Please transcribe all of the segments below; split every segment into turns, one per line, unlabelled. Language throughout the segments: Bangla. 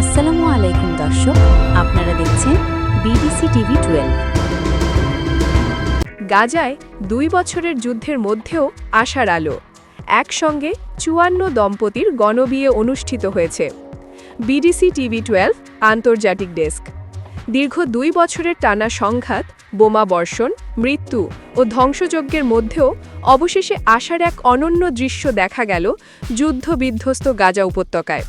আসসালামু আলাইকুম দর্শক, আপনারা দেখছেন বিডিসি টিভি টুয়েলভ।
গাজায় দুই বছরের যুদ্ধের মধ্যেও আশার আলো। একসঙ্গে চুয়ান্ন দম্পতির গণবিয়ে অনুষ্ঠিত হয়েছে। বিডিসি টিভি টুয়েলভ, আন্তর্জাতিক ডেস্ক। দীর্ঘ দুই বছরের টানা সংঘাত, বোমা বর্ষণ, মৃত্যু ও ধ্বংসযজ্ঞের মধ্যেও অবশেষে আশার এক অনন্য দৃশ্য দেখা গেল যুদ্ধবিধ্বস্ত গাজা উপত্যকায়।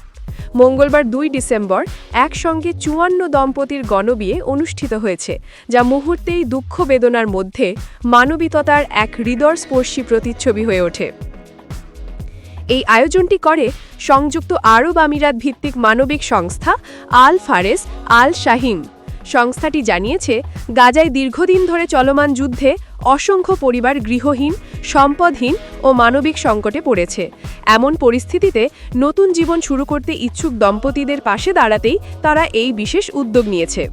মঙ্গলবার দুই ডিসেম্বর একসঙ্গে চুয়ান্ন দম্পতির গণবিয়ে অনুষ্ঠিত হয়েছে, যা মুহূর্তেই দুঃখ বেদনার মধ্যে মানবিকতার এক হৃদয়স্পর্শী প্রতিচ্ছবি হয়ে ওঠে। এই আয়োজনটি করে সংযুক্ত আরব আমিরাত ভিত্তিক মানবিক সংস্থা আল ফারেস আল শাহিম সংস্থাটি জানিয়েছে, গাজায় দীর্ঘদিন ধরে চলমান যুদ্ধে অসংখ্য পরিবার গৃহহীন, সম্পদহীন ও মানবিক সংকটে পড়েছে। এমন পরিস্থিতিতে নতুন জীবন শুরু করতে ইচ্ছুক দম্পতিদের পাশে দাঁড়াতেই তারা এই বিশেষ উদ্যোগ নিয়েছে।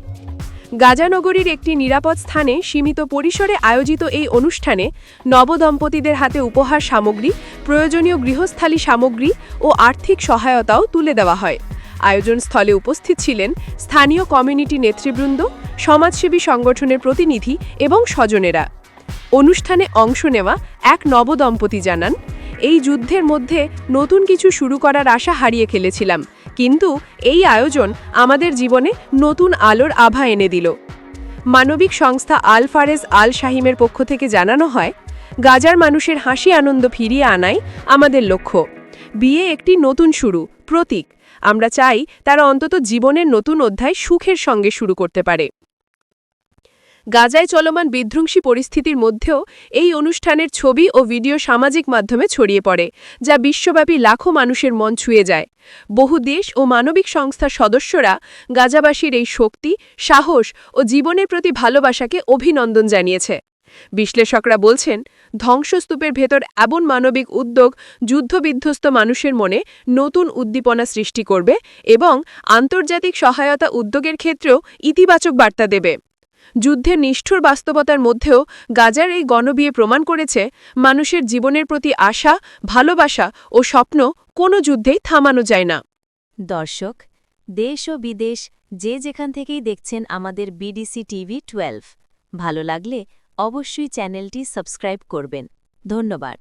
গাজানগরীর একটি নিরাপদ স্থানে সীমিত পরিসরে আয়োজিত এই অনুষ্ঠানে নবদম্পতিদের হাতে উপহার সামগ্রী, প্রয়োজনীয় গৃহস্থালী সামগ্রী ও আর্থিক সহায়তাও তুলে দেওয়া হয়। আয়োজন স্থলে উপস্থিত ছিলেন স্থানীয় কমিউনিটি নেতৃবৃন্দ, সমাজসেবী সংগঠনের প্রতিনিধি এবং স্বজনেরা। অনুষ্ঠানে অংশ নেওয়া এক নবদম্পতি জানান এই যুদ্ধের মধ্যে নতুন কিছু শুরু করার আশা হারিয়ে ফেলেছিলাম। কিন্তু এই আয়োজন আমাদের জীবনে নতুন আলোর আভা এনে দিল। মানবিক সংস্থা আল ফারেজ আল শাহিমের পক্ষ থেকে জানানো হয়, গাজার মানুষের হাসি আনন্দ ফিরিয়ে আনাই আমাদের লক্ষ্য। বিয়ে একটি নতুন শুরু, প্রতীক। আমরা চাই তারা অন্তত জীবনের নতুন অধ্যায় সুখের সঙ্গে শুরু করতে পারে। গাজায় চলমান বিধ্বংসী পরিস্থিতির মধ্যেও এই অনুষ্ঠানের ছবি ও ভিডিও সামাজিক মাধ্যমে ছড়িয়ে পড়ে, যা বিশ্বব্যাপী লাখো মানুষের মন ছুঁয়ে যায়। বহু দেশ ও মানবিক সংস্থার সদস্যরা গাজাবাসীর এই শক্তি, সাহস ও জীবনের প্রতি ভালোবাসাকে অভিনন্দন জানিয়েছে। বিশ্লেষকরা বলছেন, ধ্বংসস্তূপের ভেতর এমন মানবিক উদ্যোগ যুদ্ধবিধ্বস্ত মানুষের মনে নতুন উদ্দীপনা সৃষ্টি করবে এবং আন্তর্জাতিক সহায়তা উদ্যোগের ক্ষেত্রেও ইতিবাচক বার্তা দেবে। যুদ্ধের নিষ্ঠুর বাস্তবতার মধ্যেও গাজার এই গণবিয়ে প্রমাণ করেছে মানুষের জীবনের প্রতি আশা, ভালোবাসা ও স্বপ্ন কোনো যুদ্ধেই থামানো যায় না।
দর্শক, দেশ ও বিদেশ যে যেখান থেকেই দেখছেন আমাদের বিডিসি টিভি টুয়েলভ ভালো লাগলে অবশ্যই চ্যানেলটি সাবস্ক্রাইব করবেন। ধন্যবাদ।